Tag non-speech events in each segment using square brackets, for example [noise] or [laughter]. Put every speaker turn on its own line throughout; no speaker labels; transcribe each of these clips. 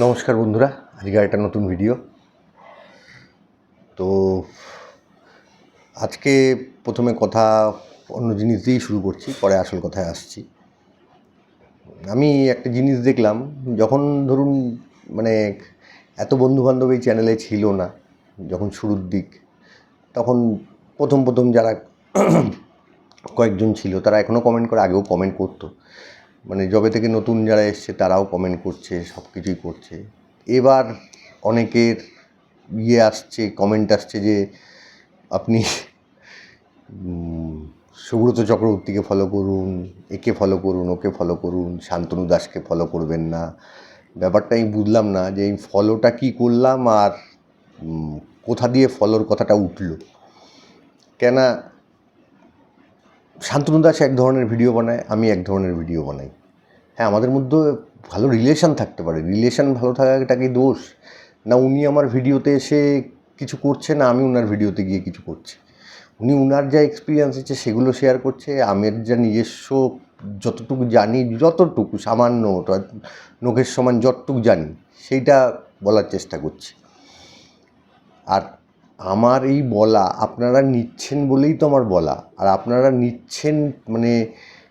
নমস্কার বন্ধুরা আজকে একটা নতুন ভিডিও তো আজকে প্রথমে কথা, অন্য জিনিস দিয়েই শুরু করছি, পরে আসল কথায় আসছি। আমি একটা জিনিস দেখলাম, যখন ধরুন মানে এত বন্ধুবান্ধব এই চ্যানেলে ছিল না, যখন শুরুর দিক, তখন প্রথম প্রথম যারা [clears throat] কয়েকজন ছিল, তারা এখনও কমেন্ট করে, আগেও কমেন্ট করতো। মানে যবে থেকে নতুন যারা এসছে, তারাও কমেন্ট করছে সব কিছুই করছে। এবার অনেকের ইয়ে আসছে কমেন্ট আসছে যে, আপনি সুব্রত চক্রবর্তীকে ফলো করুন, একে ফলো করুন, ওকে ফলো করুন, শান্তনু দাসকে ফলো করবেন না। ব্যাপারটা আমি বুঝলাম না যে এই ফলোটা কী করলাম আর কোথা দিয়ে ফলোর কথাটা উঠল। কেন শান্তনু দাস এক ধরনের ভিডিও বানায়, আমি এক ধরনের ভিডিও বানাই। হ্যাঁ আমাদের মধ্যে ভালো রিলেশন থাকতে পারে। রিলেশন ভালো থাকাটা কি দোষ। না, উনি আমার ভিডিওতে এসে কিছু করছে, না আমি ওনার ভিডিওতে গিয়ে কিছু করছি। উনি ওনার যা এক্সপিরিয়েন্স আছে সেগুলো শেয়ার করছে। আমের যা নিজস্ব যতটুকু জানি, যতটুকু সামান্য নখের সমান যতটুকু জানি, সেইটা বলার চেষ্টা করছি। আর আমার এই বলা আপনারা নিচ্ছেন বলেই তো আমার বলা। আর আপনারা নিচ্ছেন মানে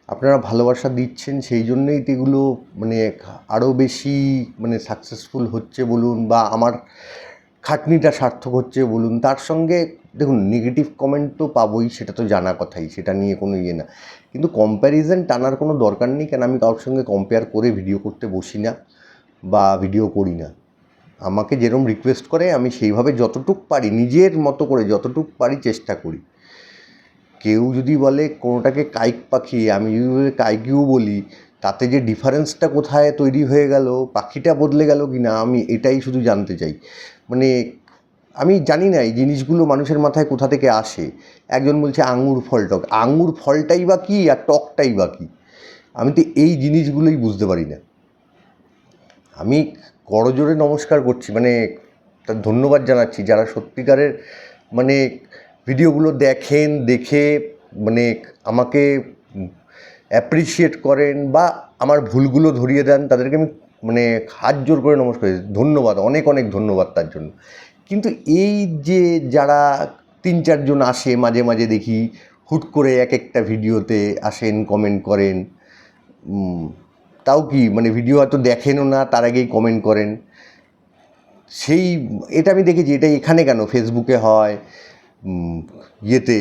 আপনারা ভালোবাসা দিচ্ছেন সেই জন্যই তো এগুলো মানে আরও বেশি মানে সাকসেসফুল হচ্ছে বলুন বা আমার খাটনিটা সার্থক হচ্ছে বলুন। তার সঙ্গে দেখুন নেগেটিভ কমেন্ট তো পাবোই, সেটা তো জানা কথাই, সেটা নিয়ে কোনো ইয়ে না। কিন্তু কম্প্যারিজন টানার কোনো দরকার নেই, কেন আমি কারোর সঙ্গে কম্পেয়ার করে ভিডিও করতে বসি না বা ভিডিও করি না। আমাকে যেরকম রিকোয়েস্ট করে, আমি সেইভাবে যতটুক পারি, নিজের মতো করে যতটুক পারি চেষ্টা করি। কেউ যদি বলে, কোনোটাকে কাইক পাখি, আমি যদি কাইকিও বলি, তাতে যে ডিফারেন্সটা কোথায় তৈরি হয়ে গেল, পাখিটা বদলে গেল কি না আমি এটাই শুধু জানতে চাই। মানে আমি জানি না, এই জিনিসগুলো মানুষের মাথায় কোথা থেকে আসে। একজন বলছে আঙুর ফল টক। আঙুর ফলটাই বা কী, আর টকটাই বা কী? আমি তো এই জিনিসগুলোই বুঝতে পারি না। আমি করজোরে নমস্কার করছি মানে তার ধন্যবাদ জানাচ্ছি যারা সত্যিকারের মানে ভিডিওগুলো দেখেন, দেখে মানে আমাকে অ্যাপ্রিসিয়েট করেন বা আমার ভুলগুলো ধরিয়ে দেন, তাদেরকে আমি মানে হাত জোর করে নমস্কার করি। ধন্যবাদ, অনেক অনেক ধন্যবাদ তার জন্য কিন্তু এই যে যারা তিন, চারজন আসে, মাঝে মাঝে দেখি, হুট করে এক একটা ভিডিওতে আসেন কমেন্ট করেন তাও কি মানে ভিডিও হয়তো দেখেনও না, তার আগেই কমেন্ট করেন। সেই, এটা আমি দেখেছি, এটা এখানে কেন? ফেসবুকে হয় ইয়েতে,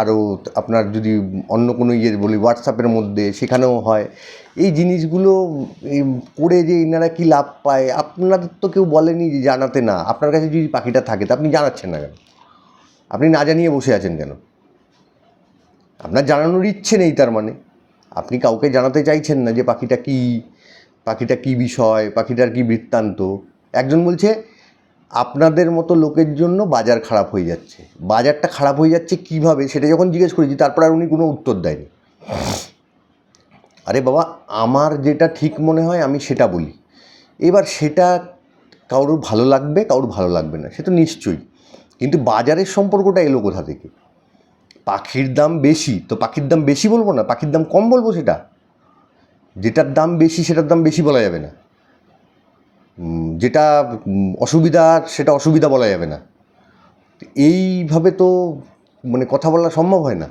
আরও আপনার যদি অন্য কোনো ইয়ে বলি হোয়াটসঅ্যাপের মধ্যে, সেখানেও হয়। এই জিনিসগুলো করে যে এনারা কী লাভ পায়, আপনাদের তো কেউ বলেনি যে জানাতে না। আপনার কাছে যদি পাখিটা থাকে, তা আপনি জানাচ্ছেন না কেন? আপনি না জানিয়ে বসে আছেন কেন? আপনার জানানোর ইচ্ছে নেই তার মানে। আপনি কাউকে জানাতে চাইছেন না যে পাখিটা কী পাখিটা কী বিষয়, পাখিটার কী বৃত্তান্ত? একজন বলছে, আপনাদের মতো লোকের জন্য বাজার খারাপ হয়ে যাচ্ছে। বাজারটা খারাপ হয়ে যাচ্ছে কীভাবে সেটা যখন জিজ্ঞেস করেছি, তারপর আর উনি কোনো উত্তর দেয়নি। আরে বাবা, আমার যেটা ঠিক মনে হয় আমি সেটা বলি। এবার সেটা কারোর ভালো লাগবে, কারোর ভালো লাগবে না, সে তো নিশ্চয়ই। কিন্তু বাজারের সম্পর্কটা এলো কোথা থেকে? পাখির দাম বেশি, তো পাখির দাম বেশি বলব না, পাখির দাম কম বলব সেটা? যেটার দাম বেশি সেটার দাম বেশি বলা যাবে না। যেটা অসুবিধা সেটা অসুবিধা বলা যাবে না। এইভাবে তো মানে কথা বলা সম্ভব হয় না।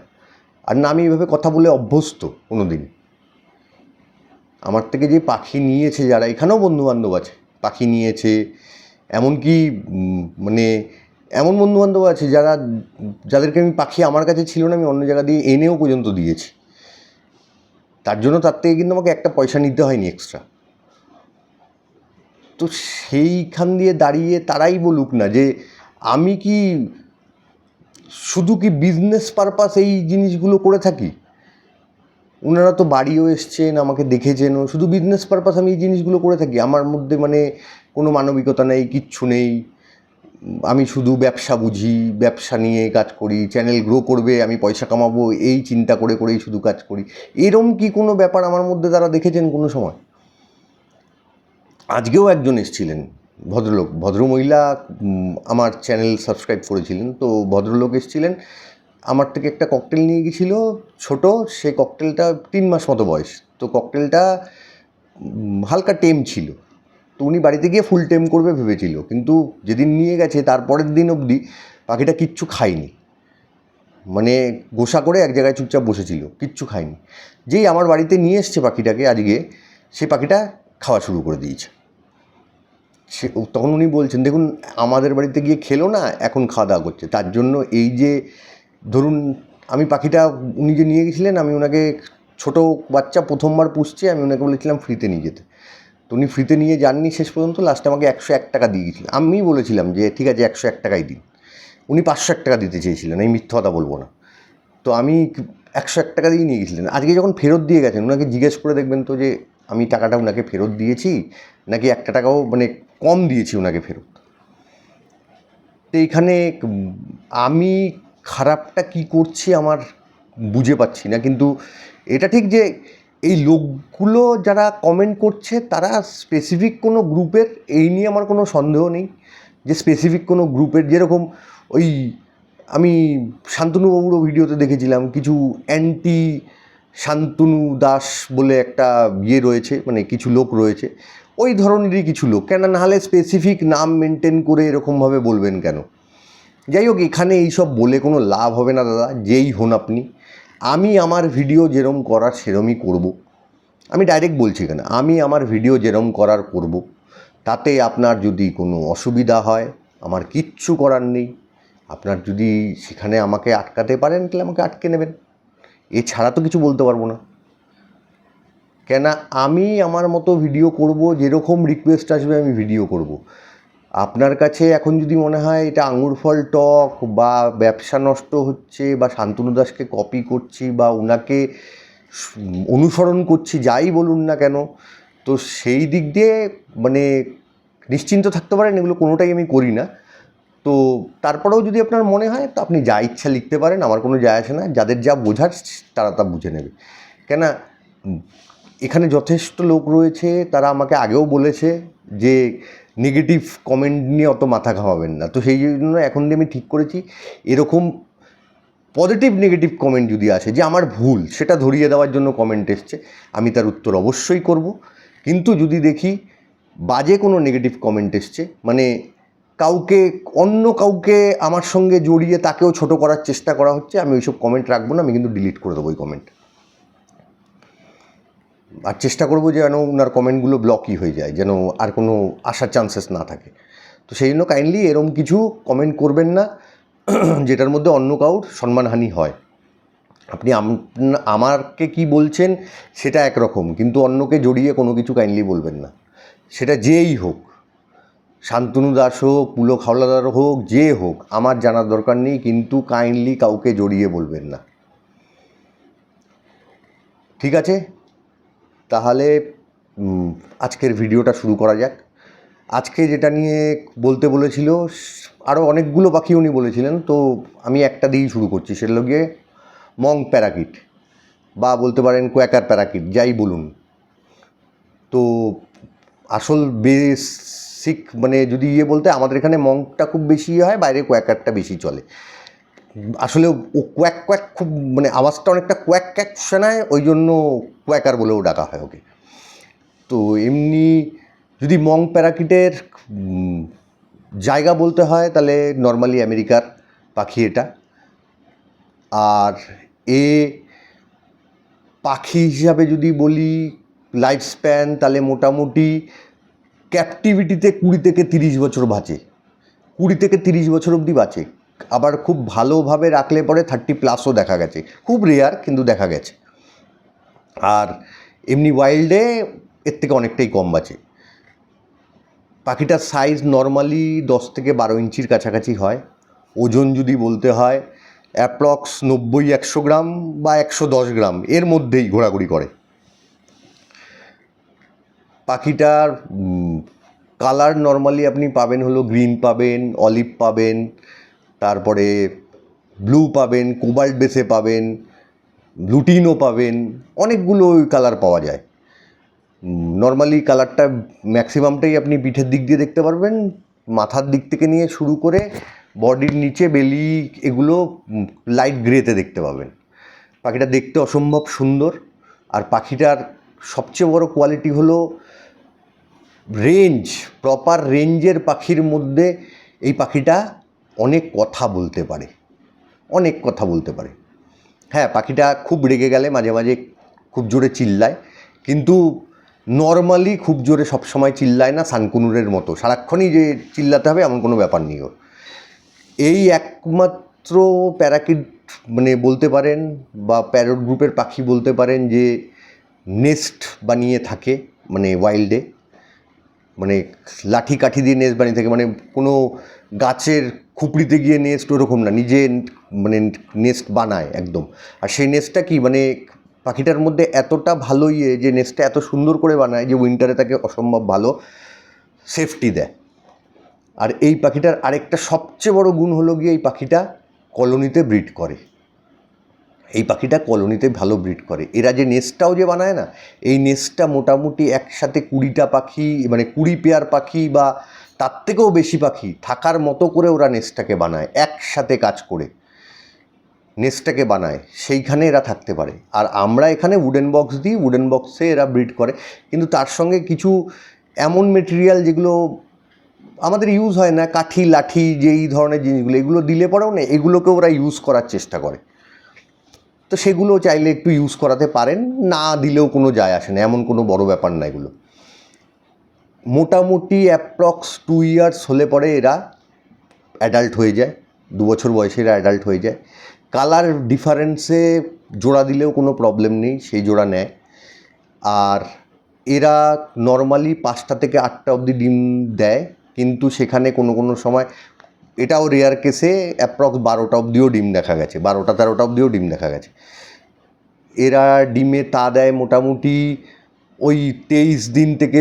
আর না, আমি এইভাবে কথা বলে অভ্যস্ত কোনো দিন আমার থেকে যে পাখি নিয়েছে, যারা এখানেও বন্ধুবান্ধব আছে, পাখি নিয়েছে, এমনকি মানে এমন বন্ধুবান্ধব আছে যারা, যাদেরকে আমি পাখি আমার কাছে ছিল না, আমি অন্য জায়গা দিয়ে এনেও পর্যন্ত দিয়েছি। তার জন্য তার থেকে কিন্তু আমাকে একটা পয়সা নিতে হয়নি এক্সট্রা তো সেইখান দিয়ে দাঁড়িয়ে তারাই বলুক না যে, আমি কি শুধু কি বিজনেস পারপাস এই জিনিসগুলো করে থাকি? ওনারা তো বাড়িও এসছেন, আমাকে দেখেছেনও শুধু বিজনেস পারপাস আমি এই জিনিসগুলো করে থাকি। আমার মধ্যে মানে কোনো মানবিকতা নেই, কিচ্ছু নেই। আমি শুধু ব্যবসা বুঝি, ব্যবসা নিয়ে কাজ করি চ্যানেল গ্রো করবে, আমি পয়সা কামাবো, এই চিন্তা করে করেই শুধু কাজ করি। এরম কি কোনো ব্যাপার আমার মধ্যে তারা দেখেছেন কোনো সময়? আজকেও একজন এসেছিলেন, ভদ্রলোক, ভদ্রমহিলা আমার চ্যানেল সাবস্ক্রাইব করেছিলেন। তো ভদ্রলোক এসেছিলেন, আমার থেকে একটা ককটেল নিয়ে গেছিল, ছোট সে ককটেলটা তিন মাস মতো বয়স। তো ককটেলটা হালকা টেম ছিল। তো উনি বাড়িতে গিয়ে ফুল টাইম করবে ভেবেছিল। কিন্তু যেদিন নিয়ে গেছে তারপরের দিন অবধি পাখিটা কিচ্ছু খায়নি। মানে গোসা করে এক জায়গায় চুপচাপ বসেছিল, কিচ্ছু খায়নি। যেই আমার বাড়িতে নিয়ে এসছে পাখিটাকে আজকে, সেই পাখিটা খাওয়া শুরু করে দিয়েছে। সে তখন উনি বলছেন, দেখুন, আমাদের বাড়িতে গিয়ে খেলো না, এখন খাওয়া দাওয়া করছে। তার জন্য এই যে, ধরুন, আমি পাখিটা উনি যে নিয়ে গেছিলেন, আমি ওনাকে ছোট বাচ্চা প্রথমবার পুষছে, আমি ওনাকে বলেছিলাম ফ্রিতে নিয়ে যেতে। তো উনি ফ্রিতে নিয়ে যাননি শেষ পর্যন্ত লাস্টে আমাকে একশো এক টাকা দিয়ে গেছিলেন আমি বলেছিলাম যে, ঠিক আছে, একশো এক টাকাই দিন। উনি পাঁচশো এক টাকা দিতে চেয়েছিলেন এই মিথ্যা কথা বলব না। তো আমি একশো এক টাকা দিয়ে নিয়ে গেছিলেন আজকে যখন ফেরত দিয়ে গেছেন ওনাকে জিজ্ঞেস করে দেখবেন তো যে, আমি টাকাটা ওনাকে ফেরত দিয়েছি? নাকি একটা টাকাও মানে কম দিয়েছি ওনাকে ফেরত? তো এইখানে আমি খারাপটা কি করছি আমার বুঝে পাচ্ছি না, কিন্তু এটা ঠিক যে এই লোকগুলো যারা কমেন্ট করছে, তারা স্পেসিফিক কোনো গ্রুপের এই নিয়ে আমার কোনো সন্দেহ নেই। যে স্পেসিফিক কোনো গ্রুপের যেরকম ওই আমি শান্তনুবাবুরও ভিডিওতে দেখেছিলাম, কিছু অ্যান্টি শান্তনু দাস বলে একটা ইয়ে রয়েছে মানে কিছু লোক রয়েছে। ওই ধরনেরই কিছু লোক। কেন নাহলে স্পেসিফিক নাম মেনটেন করে এরকমভাবে বলবেন কেন? যাই হোক, এখানে এইসব বলে কোনো লাভ হবে না দাদা, যেই হন আপনি। আমি আমার ভিডিও যেরম করার সেরমই করব। আমি ডাইরেক্ট বলছি কেন? আমি আমার ভিডিও যেরম করার করব। তাতে আপনার যদি কোনো অসুবিধা হয়, আমার কিচ্ছু করার নেই। আপনার যদি সেখানে আমাকে আটকাতে পারেন, তাহলে আমাকে আটকে নেবেন। এছাড়া তো কিছু বলতে পারব না। কেন? আমি আমার মতো ভিডিও করব, যেরকম রিকোয়েস্ট আসবে, আমি ভিডিও করব। আপনার কাছে এখন যদি মনে হয় এটা আঙুর ফল টক বা ব্যবসা নষ্ট হচ্ছে বা শান্তনু দাসকে কপি করছি বা ওনাকে অনুসরণ করছি, যাই বলুন না কেন, তো সেই দিক দিয়ে মানে নিশ্চিন্ত থাকতে পারেন, এগুলো কোনোটাই আমি করি না। তো তারপরেও যদি আপনার মনে হয়, তো আপনি যা ইচ্ছা লিখতে পারেন, আমার কোনো যায় আসে না, যাদের যা বোঝার তারা তা বুঝে নেবে। কেন এখানে যথেষ্ট লোক রয়েছে, তারা আমাকে আগেও বলেছে যে নেগেটিভ কমেন্ট নিয়ে অত মাথা ঘামাবেন না। তো সেই জন্য এখন আমি ঠিক করেছি, এরকম পজিটিভ নেগেটিভ কমেন্ট যদি আসে, যে আমার ভুল, সেটা ধরিয়ে দেওয়ার জন্য কমেন্ট এসছে, আমি তার উত্তর অবশ্যই করব। কিন্তু যদি দেখি বাজে কোনো নেগেটিভ কমেন্ট এসছে মানে কাউকে, অন্য কাউকে আমার সঙ্গে জড়িয়ে তাকেও ছোট করার চেষ্টা করা হচ্ছে, আমি ওইসব কমেন্ট রাখব না, আমি কিন্তু ডিলিট করে দেবো ওই কমেন্ট আর চেষ্টা করব যেন ওনার কমেন্টগুলো ব্লকই হয়ে যায়, যেন আর কোনো আসার চান্সেস না থাকে। তো সেই জন্য কাইন্ডলি এরম কিছু কমেন্ট করবেন না, [clears throat] যেটার মধ্যে অন্য কাউর সম্মানহানি হয়। আপনি আম- আমাকে কি বলছেন সেটা একরকম, কিন্তু অন্যকে জড়িয়ে কোনো কিছু কাইন্ডলি বলবেন না। সেটা যেই হোক, শান্তনু দাস হোক পুলো খাওলাদার হোক, যে হোক, আমার জানার দরকার নেই, কিন্তু কাইন্ডলি কাউকে জড়িয়ে বলবেন না। ঠিক আছে? তাহলে আজকের ভিডিওটা শুরু করা যাক। আজকে যেটা নিয়ে বলতে বলেছিল আরও অনেকগুলো পাখি উনি বলেছিলেন, তো আমি একটা দিয়েই শুরু করছি। সেটা গিয়ে মং প্যারাকিট, বা বলতে পারেন কোয়াকার প্যারাকিট, যাই বলুন। তো আসল বেসিক মানে যদি ইয়ে বলতে, আমাদের এখানে মংটা খুব বেশি হয়, বাইরে কোয়াকারটা বেশি চলে। আসলে ও কোয়াক কোয়াক খুব মানে আওয়াজটা অনেকটা কোয়াক ক্যাক শোনায় ওই জন্য কোয়াকার বলেও ডাকা হয় ওকে। তো এমনি যদি মং প্যারাকিটের জায়গা বলতে হয়, তাহলে নর্মালি আমেরিকার পাখি এটা। আর এ পাখি হিসাবে যদি বলি লাইফ স্প্যান তাহলে মোটামুটি ক্যাপটিভিটিতে কুড়ি থেকে তিরিশ বছর বাঁচে। কুড়ি থেকে তিরিশ বছর অবধি বাঁচে। আবার খুব ভালোভাবে রাখলে পরে থার্টি প্লাসও দেখা গেছে। খুব রেয়ার কিন্তু দেখা গেছে। আর এমনি ওয়াইল্ডে এর থেকে অনেকটাই কম বাঁচে পাখিটার সাইজ নর্মালি দশ থেকে বারো ইঞ্চির কাছাকাছি হয়। ওজন যদি বলতে হয় অ্যাপ্রক্স নব্বই একশো গ্রাম বা একশো দশ গ্রাম এর মধ্যেই ঘোরাঘুরি করে। পাখিটার কালার নর্মালি আপনি পাবেন হলো গ্রিন পাবেন অলিভ পাবেন তারপরে ব্লু পাবেন, কোবাল্ট বেসে পাবেন, ব্লুটিনও পাবেন, অনেকগুলো কালার পাওয়া যায়। নর্মালি কালারটা ম্যাক্সিমামটাই আপনি পিঠের দিক দিয়ে দেখতে পারবেন। মাথার দিক থেকে নিয়ে শুরু করে বডির নিচে বেলি এগুলো লাইট গ্রেতে দেখতে পাবেন। পাখিটা দেখতে অসম্ভব সুন্দর। আর পাখিটার সবচেয়ে বড় কোয়ালিটি হলো রেঞ্জ প্রপার রেঞ্জের পাখির মধ্যে এই পাখিটা অনেক কথা বলতে পারে। অনেক কথা বলতে পারে। হ্যাঁ পাখিটা খুব রেগে গেলে মাঝে মাঝে খুব জোরে চিল্লায়, কিন্তু নর্মালি খুব জোরে সবসময় চিল্লায় না, সানকুনুরের মতো। সারাক্ষণই যে চিল্লাতে হবে এমন কোনো ব্যাপার নেই ওর। এই একমাত্র প্যারাকিট মানে বলতে পারেন বা প্যারট গ্রুপের পাখি বলতে পারেন যে নেস্ট বানিয়ে থাকে মানে ওয়াইল্ডে মানে লাঠি কাঠি দিয়ে নেস্ট বানিয়ে থাকে মানে কোনো গাছের খুপড়িতে গিয়ে নেস্ট ওরকম না, নিজে মানে নেস্ট বানায় একদম। আর সেই নেস্টটা কি মানে পাখিটার মধ্যে এতটা ভালো ইয়ে যে নেস্টটা এত সুন্দর করে বানায় যে উইন্টারে তাকে অসম্ভব ভালো সেফটি দেয়। আর এই পাখিটার আরেকটা সবচেয়ে বড় গুণ হলো গিয়ে এই পাখিটা কলোনিতে ব্রিড করে। এই পাখিটা কলোনিতে ভালো ব্রিড করে। এরা যে নেস্টটাও যে বানায় না, এই নেস্টটা মোটামুটি একসাথে কুড়িটা পাখি মানে কুড়ি পেয়ার পাখি বা তার থেকেও বেশি পাখি থাকার মতো করে ওরা নেস্টটাকে বানায়, একসাথে কাজ করে। নেস্টটাকে বানায়, সেইখানে এরা থাকতে পারে। আর আমরা এখানে উডেন বক্স দিই উডেন বক্সে এরা ব্রিড করে। কিন্তু তার সঙ্গে কিছু এমন মেটেরিয়াল যেগুলো আমাদের ইউজ হয় না, কাঠি, লাঠি যে এই ধরনের জিনিসগুলো, এগুলো দিলে পরেও না এগুলোকে ওরা ইউজ করার চেষ্টা করে। তো সেগুলো চাইলে একটু ইউজ করাতে পারেন, না দিলেও কোনো যায় আসে না, এমন কোনো বড় ব্যাপার না এগুলো। মোটামুটি অ্যাপ্রক্স টু ইয়ার্স হলে পরে এরা অ্যাডাল্ট হয়ে যায়, দু বছর বয়সে এরা অ্যাডাল্ট হয়ে যায়। কালার ডিফারেন্সে জোড়া দিলেও কোনো প্রবলেম নেই, সেই জোড়া নেয়। আর এরা নর্মালি পাঁচটা থেকে আটটা অবধি ডিম দেয়, কিন্তু সেখানে কোনো কোনো সময়, এটাও রেয়ার কেসে অ্যাপ্রক্স বারোটা অবধিও ডিম দেখা গেছে, বারোটা তেরোটা অবধিও ডিম দেখা গেছে। এরা ডিমে তা দেয় মোটামুটি ওই তেইশ দিন থেকে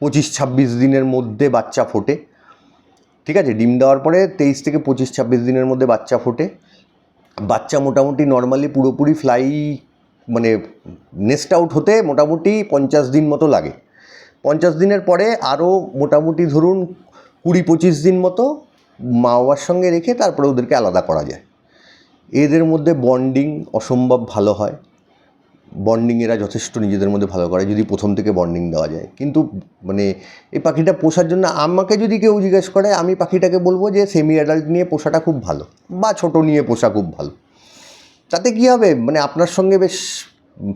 পঁচিশ ছাব্বিশ দিনের মধ্যে বাচ্চা ফোটে। ঠিক আছে? ডিম দেওয়ার পরে তেইশ থেকে পঁচিশ ছাব্বিশ দিনের মধ্যে বাচ্চা ফোটে। বাচ্চা মোটামুটি নর্মালি পুরোপুরি ফ্লাই মানে নেস্ট আউট হতে মোটামুটি পঞ্চাশ দিন মতো লাগে। পঞ্চাশ দিনের পরে আরও মোটামুটি ধরুন কুড়ি পঁচিশ দিন মতো মা বাবার সঙ্গে রেখে তারপরে ওদেরকে আলাদা করা যায়। এদের মধ্যে বন্ডিং অসম্ভব ভালো হয়। বন্ডিং এরা যথেষ্ট নিজেদের মধ্যে ভালো করে, যদি প্রথম থেকে বন্ডিং দেওয়া যায়। কিন্তু মানে এই পাখিটা পোষার জন্য আমাকে যদি কেউ জিজ্ঞেস করে, আমি পাখিটাকে বলব যে সেমি অ্যাডাল্ট নিয়ে পোষাটা খুব ভালো, বা ছোট নিয়ে পোষা খুব ভালো। তাতে কী হবে? মানে আপনার সঙ্গে বেশ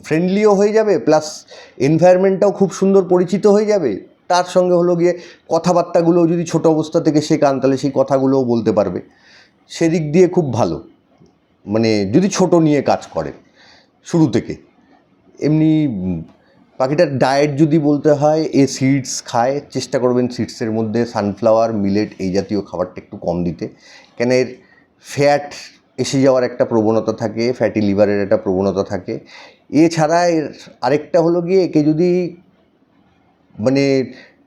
ফ্রেন্ডলিও হয়ে যাবে প্লাস এনভায়রনমেন্টটাও খুব সুন্দর পরিচিত হয়ে যাবে। তার সঙ্গে হলো গিয়ে কথাবার্তাগুলো, যদি ছোট অবস্থা থেকে শেখান, তাহলে সেই কথাগুলোও বলতে পারবে। সেদিক দিয়ে খুব ভালো। মানে যদি ছোট নিয়ে কাজ করে, শুরু থেকে। এমনি পাখিটার ডায়েট যদি বলতে হয়, এ সিডস খায়, চেষ্টা করবেন সিডসের মধ্যে সানফ্লাওয়ার মিলেট এই জাতীয় খাবারটা একটু কম দিতে। কেন এর ফ্যাট এসে যাওয়ার একটা প্রবণতা থাকে ফ্যাটি লিভারের একটা প্রবণতা থাকে। এছাড়া এর আরেকটা হলো গিয়ে, একে যদি মানে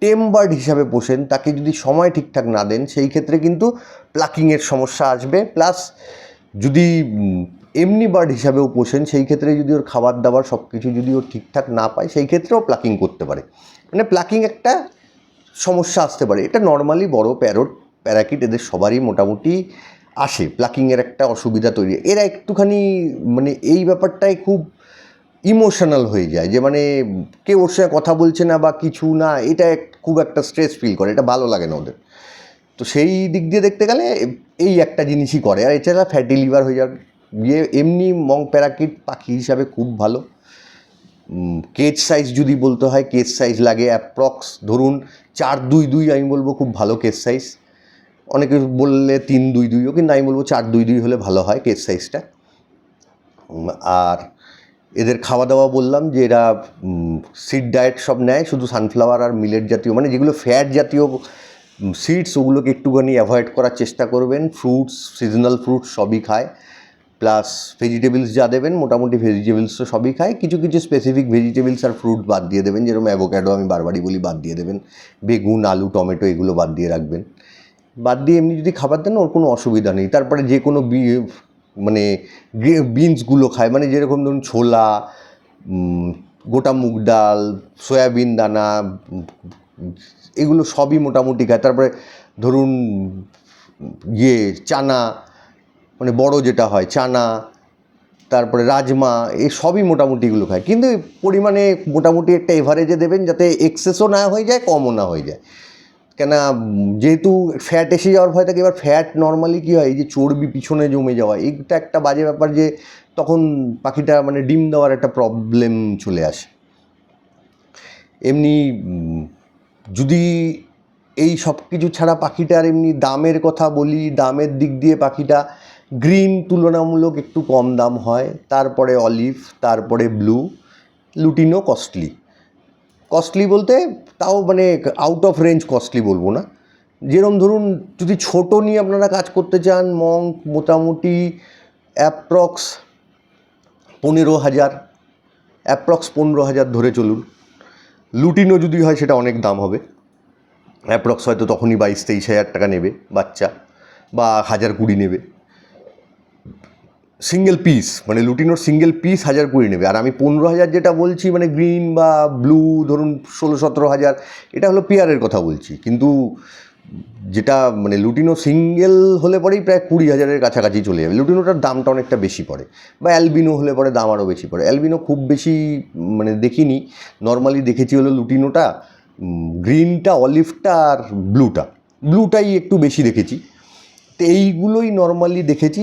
টেম বার্ড হিসাবে পোষেন, তাকে যদি সময় ঠিকঠাক না দেন, সেই ক্ষেত্রে কিন্তু প্লাকিংয়ের সমস্যা আসবে। প্লাস যদি এমনি বার্ড হিসাবেও পোষেন, সেই ক্ষেত্রে যদি ওর খাবার দাবার সব কিছু যদি ওর ঠিকঠাক না পায়, সেই ক্ষেত্রেও প্লাকিং করতে পারে। মানে প্লাকিং একটা সমস্যা আসতে পারে। এটা নর্মালি বড় প্যারট প্যারাকিট এদের সবারই মোটামুটি আসে প্লাকিংয়ের একটা অসুবিধা তৈরি। এরা একটুখানি মানে এই ব্যাপারটাই খুব ইমোশনাল হয়ে যায় যে মানে কেউ ওর সঙ্গে কথা বলছে না বা কিছু না, এটা খুব একটা স্ট্রেস ফিল করে, এটা ভালো লাগে না ওদের। তো সেই দিক দিয়ে দেখতে গেলে এই একটা জিনিসই করে। আর এছাড়া ফ্যাটি লিভার হয়ে যাওয়ার গিয়ে এমনি মং প্যারাকিট পাখি হিসাবে খুব ভালো। কেজ সাইজ যদি বলতে হয় কেজ সাইজ লাগে অ্যাপ্রক্স ধরুন চার দুই দুই আমি বলব খুব ভালো কেজ সাইজ অনেকে বললে তিন দুই দুইও, কিন্তু আমি বলব চার দুই দুই হলে ভালো হয় কেজ সাইজটা আর এদের খাওয়া দাওয়া বললাম যে এরা সিড ডায়েট সব নেয়, শুধু সানফ্লাওয়ার আর মিলেট জাতীয় মানে যেগুলো ফ্যাট জাতীয় সিডস ওগুলোকে একটুখানি অ্যাভয়েড করার চেষ্টা করবেন। ফ্রুটস সিজনাল ফ্রুটস সবই খায়। প্লাস ভেজিটেবলস যা দেবেন, মোটামুটি ভেজিটেবলসও সবই খায়। কিছু কিছু স্পেসিফিক ভেজিটেবলস আর ফ্রুট বাদ দিয়ে দেবেন, যেরকম অ্যাভোক্যাডো আমি বারবারই বলি বাদ দিয়ে দেবেন। বেগুন, আলু, টমেটো এগুলো বাদ দিয়ে রাখবেন। বাদ দিয়ে এমনি যদি খাবার দেন, ওর কোনো অসুবিধা নেই। তারপরে যে কোনো মানে বিনসগুলো খায়। মানে যেরকম ধরুন ছোলা গোটা মুগ ডাল, সয়াবিন দানা, এগুলো সবই মোটামুটি খায়। তারপরে ধরুন ইয়ে চানা মানে বড় যেটা হয়, চানা, তারপরে রাজমা এই সবই মোটামুটি এগুলো খায়। কিন্তু পরিমাণে মোটামুটি একটা এভারেজে দেবেন যাতে এক্সেসও না হয়ে যায়, কমও না হয়ে যায়। কেন যেহেতু ফ্যাট এসে যাওয়ার ভয় থাকে, এবার ফ্যাট নর্মালি কী হয়, এই যে চর্বি পিছনে জমে যাওয়া, এইটা একটা বাজে ব্যাপার যে তখন পাখিটা মানে ডিম দেওয়ার একটা প্রবলেম চলে আসে। এমনি যদি এই সব কিছু ছাড়া পাখিটার এমনি দামের কথা বলি, দামের দিক দিয়ে পাখিটা গ্রিন তুলনামূলক একটু কম দাম হয়, তারপরে অলিভ, তারপরে ব্লু, লুটিনো কস্টলি। কস্টলি বলতে তাও মানে আউট অফ রেঞ্জ কস্টলি বলব না। যেরম ধরুন, যদি ছোট নিয়ে আপনারা কাজ করতে চান মঙ্ক মোটামুটি অ্যাপ্রক্স পনেরো হাজার অ্যাপ্রক্স পনেরো হাজার ধরে চলুন। লুটিনো যদি হয়, সেটা অনেক দাম হবে। অ্যাপ্রক্স হয়তো তখনই বাইশ তেইশ হাজার টাকা নেবে বাচ্চা, বা হাজার কুড়ি নেবে। সিঙ্গেল পিস মানে লুটিনোর সিঙ্গেল পিস হাজার কুড়ি নেবে। আর আমি পনেরো হাজার যেটা বলছি মানে গ্রিন বা ব্লু ধরুন ষোলো সতেরো হাজার, এটা হলো পেয়ারের কথা বলছি। কিন্তু যেটা মানে লুটিনো সিঙ্গেল হলে পরেই প্রায় কুড়ি হাজারের কাছাকাছি চলে যাবে। লুটিনোটার দামটা অনেকটা বেশি পড়ে। বা অ্যালবিনো হলে পরে দাম আরও বেশি পড়ে। অ্যালবিনো খুব বেশি মানে দেখিনি। নর্মালি দেখেছি হলো লুটিনোটা গ্রিনটা অলিভটা আর ব্লুটা ব্লুটাই একটু বেশি দেখেছি। তো এইগুলোই নর্মালি দেখেছি।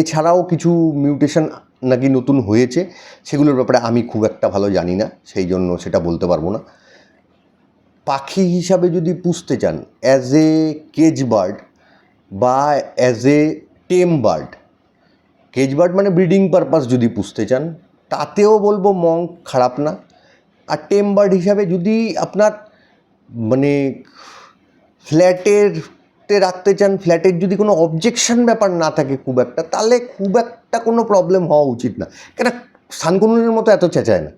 এছাড়াও কিছু মিউটেশন নাকি নতুন হয়েছে, সেগুলোর ব্যাপারে আমি খুব একটা ভালো জানি না, সেই জন্য সেটা বলতে পারব না। পাখি হিসাবে যদি পুষতে চান অ্যাজ এ কেজ বার্ড বা as a tame bird cage bird মানে ব্রিডিং পারপাস যদি পুষতে চান, তাতেও বলব মঙ্ক খারাপ না। আর টেম বার্ড হিসাবে যদি আপনার মানে ফ্ল্যাটের তে রাখতে চান ফ্ল্যাটের যদি কোনো অবজেকশন ব্যাপার না থাকে খুব একটা, তাহলে খুব একটা কোনো প্রবলেম হওয়া উচিত না। কেন সানকুনুনের মতো এত চেঁচায় না।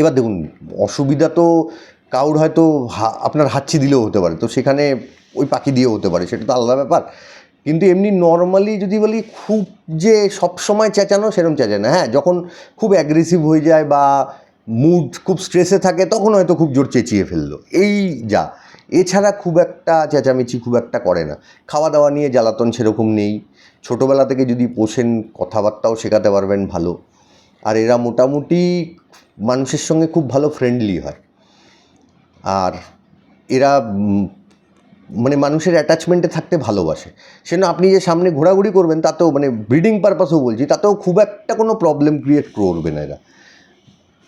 এবার দেখুন, অসুবিধা তো কাউর হয়তো আপনার হাচ্ছি দিলেও হতে পারে। তো সেখানে ওই পাখি দিয়েও হতে পারে, সেটা তো আলাদা ব্যাপার। কিন্তু এমনি নর্মালি যদি বলি, খুব যে সব সময় চেঁচানো সেরকম চেঁচায় না। হ্যাঁ যখন খুব অ্যাগ্রেসিভ হয়ে যায় বা মুড খুব স্ট্রেসে থাকে, তখন হয়তো খুব জোর চেঁচিয়ে ফেলল। এই যা। এছাড়া খুব একটা চেঁচামেচি খুব একটা করে না। খাওয়া দাওয়া নিয়ে জ্বালাতন সেরকম নেই। ছোটোবেলা থেকে যদি পোষেন, কথাবার্তাও শেখাতে পারবেন ভালো। আর এরা মোটামুটি মানুষের সঙ্গে খুব ভালো ফ্রেন্ডলি হয়। আর এরা মানে মানুষের অ্যাটাচমেন্টে থাকতে ভালোবাসে। সেজন্য আপনি যে সামনে ঘোরাঘুরি করবেন, তাতেও মানে ব্রিডিং পারপাসেও বলছি, তাতেও খুব একটা কোনো প্রবলেম ক্রিয়েট করবে না এরা।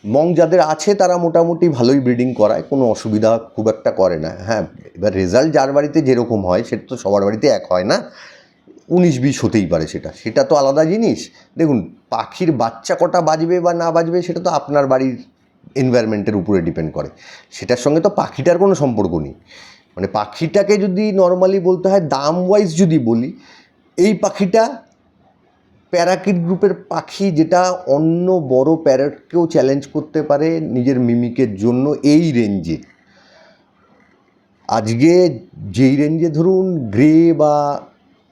মং যাদের আছে, তারা মোটামুটি ভালোই ব্রিডিং করায়, কোনো অসুবিধা খুব একটা করে না। হ্যাঁ এবার রেজাল্ট যার বাড়িতে যেরকম হয়, সেটা তো সবার বাড়িতে এক হয় না। উনিশ বিশ হতেই পারে সেটা। সেটা তো আলাদা জিনিস। দেখুন, পাখির বাচ্চা কটা বাজবে বা না বাজবে, সেটা তো আপনার বাড়ির এনভায়রনমেন্টের উপরে ডিপেন্ড করে। সেটার সঙ্গে তো পাখিটার কোনো সম্পর্ক নেই। মানে পাখিটাকে যদি নর্মালি বলতে হয় দাম ওয়াইজ যদি বলি, এই পাখিটা প্যারাকিট গ্রুপের পাখি যেটা অন্য বড় প্যারটকেও চ্যালেঞ্জ করতে পারে নিজের মিমিকের জন্য এই রেঞ্জে আজকে যেই রেঞ্জে ধরুন গ্রে বা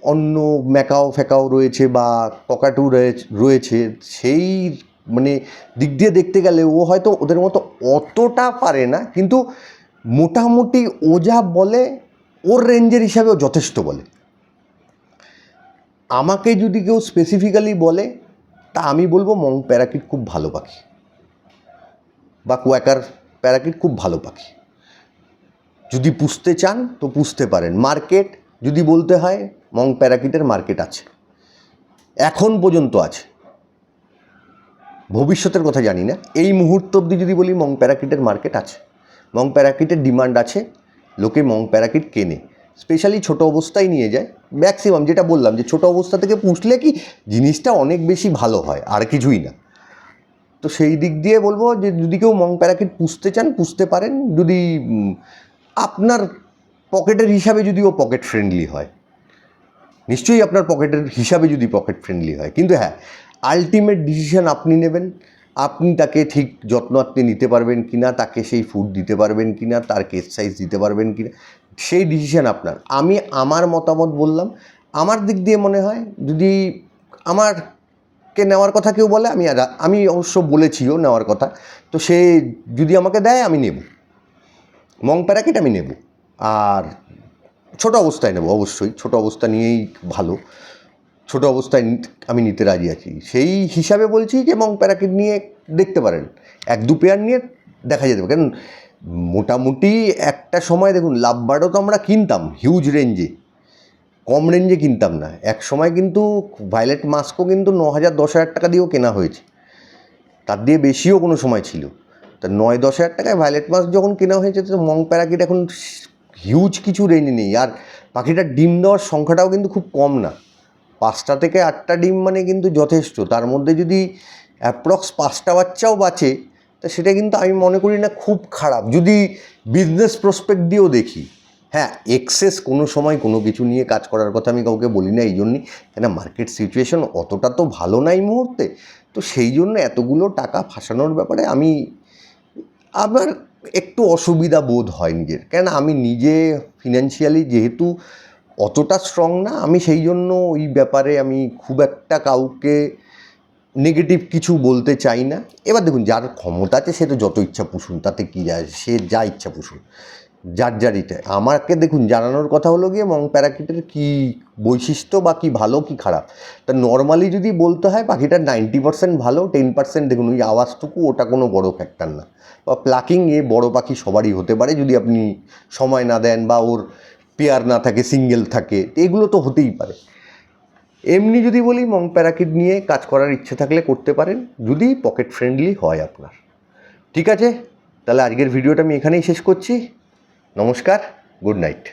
অন্য ম্যাকাও ফ্যাকাও রয়েছে বা ককাটু রয়েছে- সেই মানে দিক দিয়ে দেখতে গেলে ও হয়তো ওদের মতো অতটা পারে না, কিন্তু মোটামুটি ও যা বলে ওর রেঞ্জের হিসাবেও যথেষ্ট বলে। আমাকে যদি কেউ স্পেসিফিক্যালি বলে, তা আমি বলব মং প্যারাকিট খুব ভালো পাখি। বা কোয়াকার প্যারাকিট খুব ভালো পাখি। যদি পুষতে চান, তো পুষতে পারেন। মার্কেট, যদি বলতে হয় মং প্যারাকিটের মার্কেট আছে। এখন পর্যন্ত আছে। ভবিষ্যতের কথা জানি না। এই মুহূর্ত অবধি যদি বলি মং প্যারাকিটের মার্কেট আছে। মং প্যারাকিটের ডিমান্ড আছে। লোকে মং প্যারাকিট কেনে। স্পেশালি ছোট অবস্থায় নিয়ে যায়। ম্যাক্সিমাম যেটা বললাম যে ছোট অবস্থা থেকে পুষলে কি জিনিসটা অনেক বেশি ভালো হয়, আর কিছুই না। তো সেই দিক দিয়ে বলব যে যদি কেউ মং প্যারাকিট পুষতে চান, পুষতে পারেন। যদি আপনার পকেটের হিসাবে যদি ও পকেট ফ্রেন্ডলি হয়, নিশ্চয়ই আপনার পকেটের হিসাবে যদি পকেট ফ্রেন্ডলি হয়। কিন্তু হ্যাঁ আলটিমেট ডিসিশন আপনি নেবেন। আপনি তাকে ঠিক যত্ন আপনি নিতে পারবেন কি না তাকে সেই ফুড দিতে পারবেন কি না তার কেস সাইজ দিতে পারবেন কি না সেই ডিসিশন আপনার। আমি আমার মতামত বললাম, আমার দিক দিয়ে মনে হয় যদি আমারকে নেওয়ার কথা কেউ বলে, আমি আমি অবশ্য বলেছিও নেওয়ার কথা, তো সে যদি আমাকে দেয়, আমি নেব। মং প্যারাকিট আমি নেব। আর ছোট অবস্থায় নেব, অবশ্যই। ছোট অবস্থা নিয়েই ভালো। ছোট অবস্থায় আমি নিতে রাজি আছি। সেই হিসাবে বলছি যে, মং প্যারাকিট নিয়ে দেখতে পারেন। এক দু পেয়ার নিয়ে দেখা যেতে পারে। কারণ মোটামুটি একটা সময় দেখুন লাভবার্ডও তো আমরা কিনতাম হিউজ রেঞ্জে কম রেঞ্জে কিনতাম না। এক সময় কিন্তু ভায়োলেট মাস্কও কিন্তু ন হাজার দশ হাজার টাকা দিয়েও কেনা হয়েছে। তার দিয়ে বেশিও কোনো সময় ছিল। তা নয় দশ হাজার টাকায় ভায়োলেট মাস্ক যখন কেনা হয়েছে, তো মং প্যারাকিট এখন হিউজ কিছু রেঞ্জ নেই। আর পাখিটার ডিম দেওয়ার সংখ্যাটাও কিন্তু খুব কম না। পাঁচটা থেকে আটটা ডিম মানে কিন্তু যথেষ্ট। তার মধ্যে যদি অ্যাপ্রক্স পাঁচটা বাচ্চাও বাঁচে তা সেটা কিন্তু আমি মনে করি না খুব খারাপ। যদি বিজনেস প্রসপেক্ট দিয়েও দেখি হ্যাঁ এক্সেস কোনো সময় কোনো কিছু নিয়ে কাজ করার কথা আমি কাউকে বলি না, এই জন্যই। কেন মার্কেট সিচুয়েশন অতটা তো ভালো না এই মুহূর্তে। তো সেই জন্য এতগুলো টাকা ফাঁসানোর ব্যাপারে আমি আমার একটু অসুবিধা বোধ হয় নিজের। কেন আমি নিজে ফিনান্সিয়ালি যেহেতু অতটা স্ট্রং না, আমি সেই জন্য ওই ব্যাপারে আমি খুব একটা কাউকে নেগেটিভ কিছু বলতে চাই না। এবার দেখুন, যার ক্ষমতা আছে, সে তো যত ইচ্ছা পুষুন, তাতে কী যায়? সে যা ইচ্ছা পুষুন যার যার ইচ্ছা। আমাকে দেখুন, জানানোর কথা হলো গিয়ে মং প্যারাকিটের কী বৈশিষ্ট্য বা কী ভালো, কী খারাপ? তা নর্মালি যদি বলতে হয় পাখিটার নাইনটি পার্সেন্ট ভালো টেন পার্সেন্ট দেখুন, ওই আওয়াজটুকু, ওটা কোনো বড় ফ্যাক্টর না। বা প্লাকিং এ বড় পাখি সবারই হতে পারে, যদি আপনি সময় না দেন বা ওর পেয়ার না থাকে সিঙ্গেল থাকে এগুলো তো হতেই পারে। এমনি যদি বলি মং প্যারাকিট নিয়ে কাজ করার ইচ্ছে থাকলে করতে পারেন, যদি পকেট ফ্রেন্ডলি হয় আপনার। ঠিক আছে, তাহলে আজকের ভিডিওটা আমি এখানেই শেষ করছি। নমস্কার, গুড নাইট।